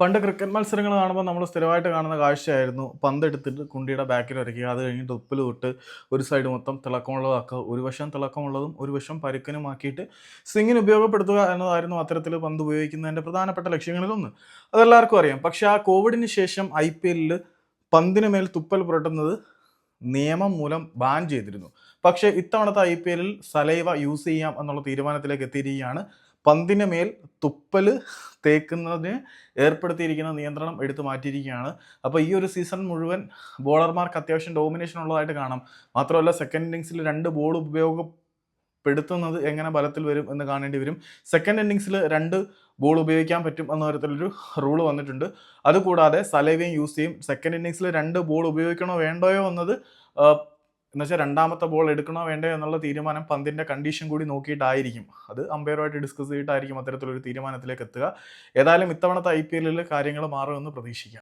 പണ്ട് ക്രിക്കറ്റ് മത്സരങ്ങൾ കാണുമ്പോൾ നമ്മൾ സ്ഥിരമായിട്ട് കാണുന്ന കാഴ്ചയായിരുന്നു പന്ത് എടുത്തിട്ട് കുണ്ടിയുടെ ബാക്കിൽ വരയ്ക്കുക അത് കഴിഞ്ഞിട്ട് ഉപ്പിൽ തൊട്ട് ഒരു സൈഡ് മൊത്തം തിളക്കമുള്ളതാക്കുക. ഒരു വശം തിളക്കമുള്ളതും ഒരു വശം പരുക്കനുമാക്കിയിട്ട് സ്വിങ്ങിന് ഉപയോഗപ്പെടുത്തുക എന്നതായിരുന്നു അത്തരത്തിൽ പന്ത് ഉപയോഗിക്കുന്നതിന്റെ പ്രധാനപ്പെട്ട ലക്ഷ്യങ്ങളിലൊന്ന് അതെല്ലാവർക്കും അറിയാം. പക്ഷേ ആ കോവിഡിന് ശേഷം ഐ പി എല്ലിൽ പന്തിന് മേൽ തുപ്പൽ പുരട്ടുന്നത് നിയമം മൂലം ബാൻ ചെയ്തിരുന്നു. പക്ഷേ ഇത്തവണത്തെ ഐ പി എല്ലിൽ സലൈവ യൂസ് ചെയ്യാം എന്നുള്ള തീരുമാനത്തിലേക്ക് എത്തിയിരിക്കുകയാണ് പന്തിന് മേൽ തുപ്പൽ തേക്കുന്നതിന് ഏർപ്പെടുത്തിയിരിക്കുന്ന നിയന്ത്രണം എടുത്തു മാറ്റിയിരിക്കുകയാണ്. അപ്പോൾ ഈ ഒരു സീസൺ മുഴുവൻ ബോളർമാർക്ക് അത്യാവശ്യം ഡോമിനേഷൻ ഉള്ളതായിട്ട് കാണാം. മാത്രമല്ല സെക്കൻഡ് ഇന്നിങ്സിൽ രണ്ട് ബോൾ ഉപയോഗപ്പെടുത്തുന്നത് എങ്ങനെ ബലത്തിൽ വരും എന്ന് കാണേണ്ടി വരും. സെക്കൻഡ് ഇന്നിങ്സിൽ രണ്ട് ബോൾ ഉപയോഗിക്കാൻ പറ്റും എന്ന തരത്തിലൊരു റൂൾ വന്നിട്ടുണ്ട്. അതുകൂടാതെ സലൈവയും യൂസ് ചെയ്യും സെക്കൻഡ് ഇന്നിങ്സിൽ രണ്ട് ബോൾ ഉപയോഗിക്കണോ വേണ്ടയോ എന്നത് എന്നുവെച്ചാൽ രണ്ടാമത്തെ ബോൾ എടുക്കണോ വേണ്ടോ എന്നുള്ള തീരുമാനം പന്തിന്റെ കണ്ടീഷൻ കൂടി നോക്കിയിട്ടായിരിക്കും. അത് അമ്പയറുമായിട്ട് ഡിസ്കസ് ചെയ്തിട്ടായിരിക്കും അത്തരത്തിലൊരു തീരുമാനത്തിലേക്ക് എത്തുക. ഏതായാലും ഇത്തവണത്തെ ഐ പി എല്ലിൽ കാര്യങ്ങൾ മാറുമെന്ന് പ്രതീക്ഷിക്കാം.